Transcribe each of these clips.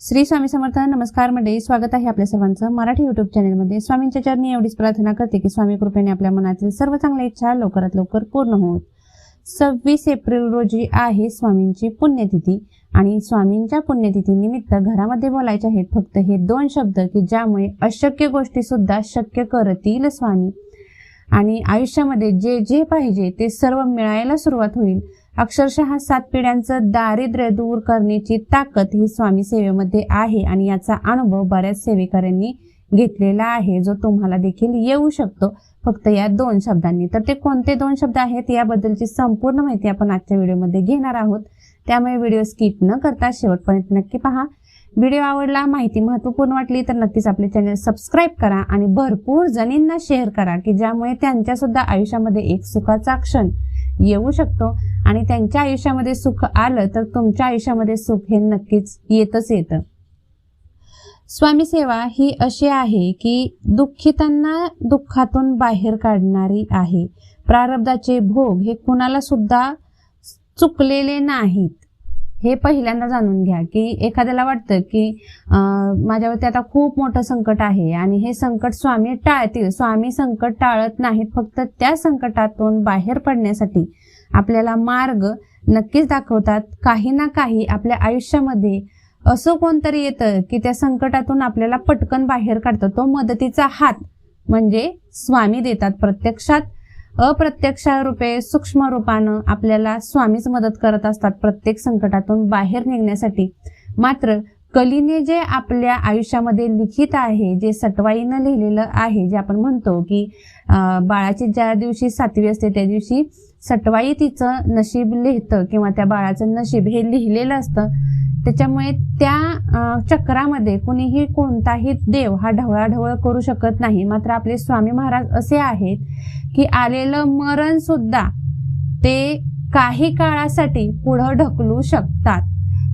श्री स्वामी समर्थ नमस्कार मंडळी स्वागत आहे आपल्या सर्वांचं मराठी युट्यूब चॅनलमध्ये स्वामींच्या चरणी एवढीच प्रार्थना करते की स्वामी कृपेने आपल्या मनातील सर्व चांगल्या इच्छा लवकरात लवकर पूर्ण होत. सव्वीस एप्रिल रोजी आहे स्वामींची पुण्यतिथी आणि स्वामींच्या पुण्यतिथी निमित्त घरामध्ये बोलायचे आहेत फक्त हे दोन शब्द की ज्यामुळे अशक्य गोष्टी सुद्धा शक्य करतील स्वामी. आणि आयुष्यामध्ये जे जे पाहिजे ते सर्व मिळायला सुरुवात होईल. अक्षरशः सात पिढ्यांचं दारिद्र्य दूर करण्याची ताकद ही स्वामी सेवेमध्ये आहे आणि याचा अनुभव बऱ्याच सेवेकऱ्यांनी घेतलेला आहे जो तुम्हाला देखील येऊ शकतो. फक्त या दोन शब्दांनी. तर ते कोणते दोन शब्द आहेत याबद्दलची संपूर्ण माहिती आपण आजच्या व्हिडिओमध्ये घेणार आहोत. त्यामुळे व्हिडिओ स्किप न करता शेवटपर्यंत नक्की पहा. व्हिडिओ आवडला माहिती महत्त्वपूर्ण वाटली तर नक्कीच आपले चॅनल सबस्क्राईब करा आणि भरपूर जणींना शेअर करा की ज्यामुळे त्यांच्या सुद्धा आयुष्यामध्ये एक सुखाचा क्षण येऊ शकतो. आणि त्यांच्या आयुष्यामध्ये सुख आलं तर तुमच्या आयुष्यामध्ये सुख हे नक्कीच येतच येतं. स्वामी सेवा ही अशी आहे की दुःखितांना दुःखातून बाहेर काढणारी आहे. प्रारब्धाचे भोग हे कुणाला सुद्धा चुकलेले नाहीत. हे पहिल्यांदा जाणून घ्या की एखाद्याला वाटतं की माझ्यावरती आता खूप मोठं संकट आहे आणि हे संकट स्वामी टाळतील. स्वामी संकट टाळत नाहीत फक्त त्या संकटातून बाहेर पडण्यासाठी आपल्याला मार्ग नक्कीच दाखवतात. काही ना काही आपल्या आयुष्यामध्ये असं कोणतरी येतं की त्या संकटातून आपल्याला पटकन बाहेर काढतं. तो मदतीचा हात म्हणजे स्वामी देतात. प्रत्यक्षात अप्रत्यक्ष रूपे सूक्ष्म रूपानं आपल्याला स्वामीच मदत करत असतात प्रत्येक संकटातून बाहेर निघण्यासाठी. मात्र कलीने जे आपल्या आयुष्यामध्ये लिखित आहे जे सटवाईनं लिहिलेलं आहे जे आपण म्हणतो की बाळाची ज्या दिवशी सातवी असते त्या दिवशी सटवाई तिचं नशीब लिहितं किंवा त्या बाळाचं नशीब हे लिहिलेलं असतं. त्याच्यामुळे त्या चक्रामध्ये कुणीही कोणताही देव हा ढवळाढवळ करू शकत नाही. मात्र आपले स्वामी महाराज असे आहेत की आलेलं मरण सुद्धा ते काही काळासाठी पुढं ढकलू शकतात.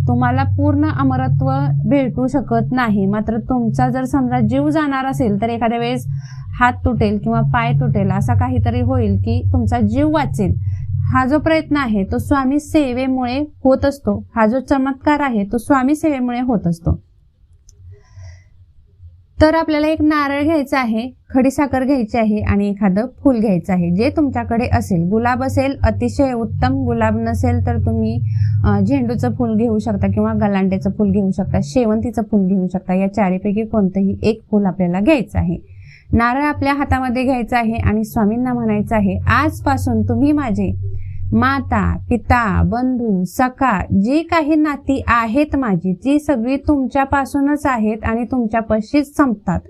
तुम्हाला पूर्ण अमरत्व भेटू शकत नाही. मात्र तुमचा जर समजा जीव जाणार असेल तर एखाद्या वेळेस हात तुटेल किंवा पाय तुटेल असा काहीतरी होईल की तुमचा जीव वाचेल. हा जो प्रयत्न आहे तो स्वामी सेवेमुळे होत असतो. हा जो चमत्कार आहे तो स्वामी सेवेमुळे होत असतो. तर आपल्याला एक नारळ घ्यायचा आहे खडीसाखर घ्यायची आहे आणि एखादं फूल घ्यायचं आहे. जे तुमच्याकडे असेल गुलाब असेल अतिशय उत्तम गुलाब नसेल तर तुम्ही झेंडूचं फूल घेऊ शकता किंवा गलांड्याचं फूल घेऊ शकता शेवंतीचं फूल घेऊ शकता या चारीपैकी कोणतंही एक फूल आपल्याला घ्यायचं आहे. नारळ आपल्या हातामध्ये घ्यायचा आहे आणि स्वामींना म्हणायचं आहे आजपासून तुम्ही माझे माता पिता बंधू सखा जी काही नाती आहेत माझी ती सगळी तुमच्यापासूनच आहेत आणि तुमच्यापाशीच संपतात.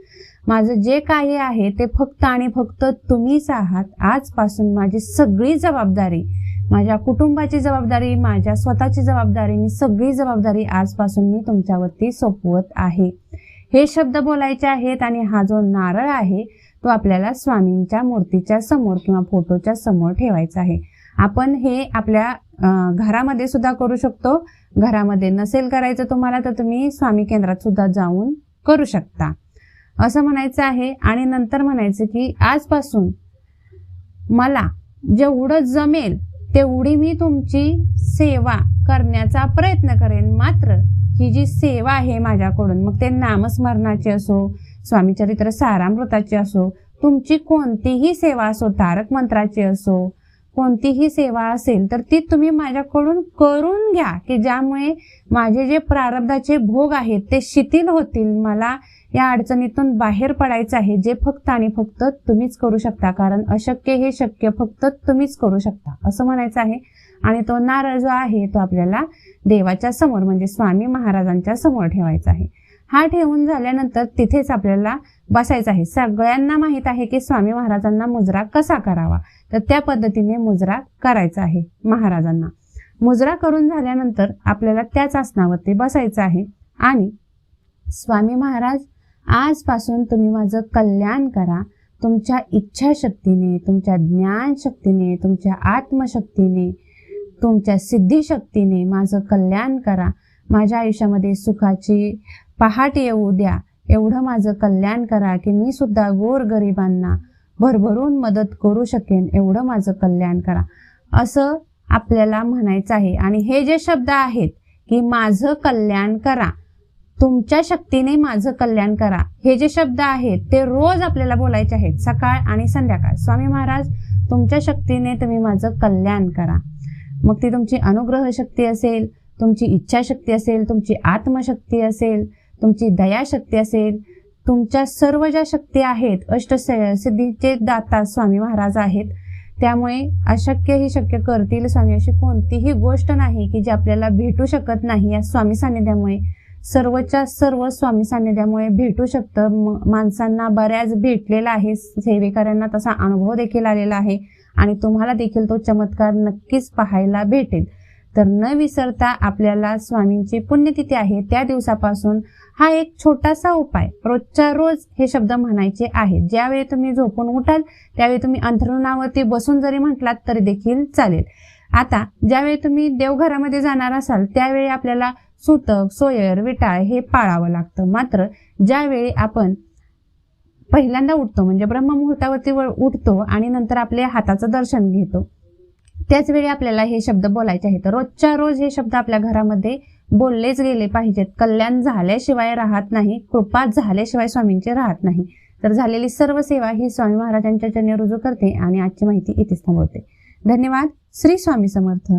माझं जे काही आहे ते फक्त आणि फक्त तुम्हीच आहात. आजपासून माझी सगळी जबाबदारी माझ्या कुटुंबाची जबाबदारी माझ्या स्वतःची जबाबदारी मी सगळी जबाबदारी आजपासून मी तुमच्यावरती सोपवत आहे. हे शब्द बोलायचे आहेत आणि हा जो नारळ आहे तो आपल्याला स्वामींच्या मूर्तीच्या समोर किंवा फोटोच्या समोर ठेवायचा आहे. आपण हे आपल्या घरामध्ये सुद्धा करू शकतो. घरामध्ये नसेल करायचं तुम्हाला तर तुम्ही स्वामी केंद्रात सुद्धा जाऊन करू शकता. असं म्हणायचं आहे आणि नंतर म्हणायचं की आजपासून मला जेवढं जमेल तेवढी मी तुमची सेवा करण्याचा प्रयत्न करेन. मात्र ही जी सेवा आहे माझ्याकडून मग ते नामस्मरणाची असो स्वामीचरित्र सारामृताची असो तुमची कोणतीही सेवा असो तारक मंत्राची असो कोणतीही सेवा असेल तर ती तुम्ही माझ्याकडून करून घ्या की ज्यामुळे माझे जे प्रारब्धाचे भोग आहेत ते शिथिल होतील. मला या अडचणीतून बाहेर पडायचं आहे जे फक्त आणि फक्त तुम्हीच करू शकता कारण अशक्य हे शक्य फक्त तुम्हीच करू शकता असं म्हणायचं आहे. आणि तो नारळ जो आहे तो आपल्याला देवाच्या समोर म्हणजे स्वामी महाराजांच्या समोर ठेवायचा आहे. हा ठेवून झाल्यानंतर तिथेच आपल्याला बसायचं आहे. सगळ्यांना माहीत आहे की स्वामी महाराजांना मुजरा कसा करावा? तर त्या पद्धतीने मुजरा करायचा आहे महाराजांना. मुजरा करून झाल्यानंतर आपल्याला त्याच आसनावरती बसायचं आहे. आणि स्वामी महाराज आजपासून तुम्ही माझं कल्याण करा. तुमच्या इच्छाशक्तीने तुमच्या ज्ञानशक्तीने तुमच्या आत्मशक्तीने तुमच्या सिद्धिशक्तीने माझं कल्याण करा. माझ्या आयुष्यामध्ये सुखाची पहाट येऊ द्या. एवढं माझं कल्याण करा की मी सुद्धा गोरगरिबांना भरभरून मदत करू शकेन. एवढं माझं कल्याण करा. असं आपल्याला म्हणायचं आहे. आणि हे जे शब्द आहेत की माझं कल्याण करा तुमच्या शक्तीने माझं कल्याण करा हे जे शब्द आहेत ते रोज आपल्याला बोलायचे आहेत सकाळ आणि संध्याकाळ. स्वामी महाराज तुमच्या शक्तीने तुम्ही माझं कल्याण करा. मग ती तुमची अनुग्रह शक्ती असेल तुमची इच्छाशक्ती असेल तुमची आत्मशक्ती असेल तुमची दयाशक्ती असेल तुमच्या सर्व ज्या शक्ती आहेत अष्ट सिद्धीचे दाता स्वामी महाराज आहेत त्यामुळे अशक्य ही शक्य करतील स्वामी अशी कोणतीही गोष्ट नाही की जी आपल्याला भेटू शकत नाही या स्वामी सान्निध्यामुळे. सर्वच्या सर्व स्वामी सान्निध्यामुळे भेटू शकतं. म- माणसांना बऱ्याच भेटलेला आहे सेवेकऱ्यांना तसा अनुभव देखील आलेला आहे आणि तुम्हाला देखील तो चमत्कार नक्कीच पाहायला भेटेल. तर न विसरता आपल्याला स्वामींची पुण्यतिथी आहे त्या दिवसापासून हा एक छोटासा उपाय रोजच्या रोज हे शब्द म्हणायचे आहेत. ज्यावेळी तुम्ही झोपून उठाल त्यावेळी तुम्ही अंथरुणावरती बसून जरी म्हटलात तरी देखील चालेल. आता ज्यावेळी तुम्ही देवघरामध्ये जाणार असाल त्यावेळी आपल्याला सुतक सोयर विटाळ हे पाळावं लागतं. मात्र ज्यावेळी आपण पहिल्यांदा उठतो म्हणजे ब्रह्ममुहूर्तावरती व- उठतो आणि नंतर आपल्या हाताचं दर्शन घेतो त्याच वेळी आपल्याला हे शब्द बोलायचे आहेत. रोजच्या रोज हे शब्द आपल्या घरामध्ये बोललेच गेले पाहिजेत. कल्याण झाल्याशिवाय राहत नाही कृपा झाल्याशिवाय स्वामींची राहत नाही. तर झालेली सर्व सेवा ही स्वामी महाराजांच्या चरणी रुजू करते आणि आजची माहिती इथेच थांबवते. धन्यवाद. श्री स्वामी समर्थ.